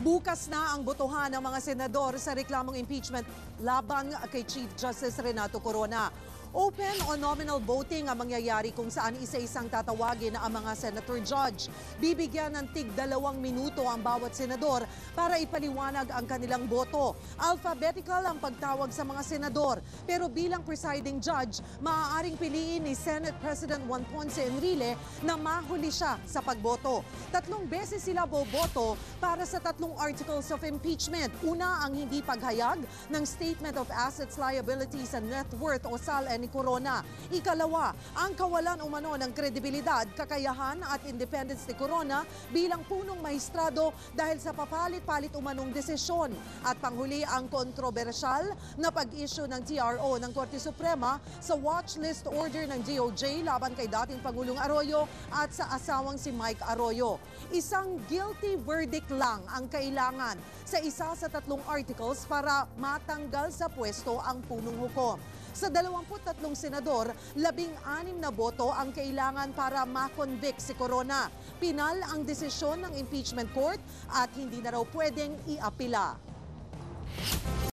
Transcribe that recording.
Bukas na ang botohan ng mga senador sa reklamong impeachment laban kay Chief Justice Renato Corona. Open o nominal voting ang mangyayari kung saan isa-isang tatawagin ang mga senator judge. Bibigyan ng tig dalawang minuto ang bawat senador para ipaliwanag ang kanilang boto. Alphabetical ang pagtawag sa mga senador pero bilang presiding judge, maaaring piliin ni Senate President Juan Ponce Enrile na mahuli siya sa pagboto. Tatlong beses sila boboto para sa tatlong articles of impeachment. Una ang hindi paghayag ng Statement of Assets, Liabilities and Net Worth o SAL ni Corona. Ikalawa, ang kawalan umano ng kredibilidad, kakayahan at independence ni Corona bilang punong maestrado dahil sa papalit-palit umanong desisyon. At panghuli ang kontrobersyal na pag-issue ng TRO ng Korte Suprema sa watch list order ng DOJ laban kay dating Pangulong Arroyo at sa asawang si Mike Arroyo. Isang guilty verdict lang ang kailangan sa isa sa tatlong articles para matanggal sa pwesto ang punong hukom. Sa 23 senador, labing-anim na boto ang kailangan para makonvict si Corona. Pinal ang desisyon ng impeachment court at hindi na raw pwedeng iapila.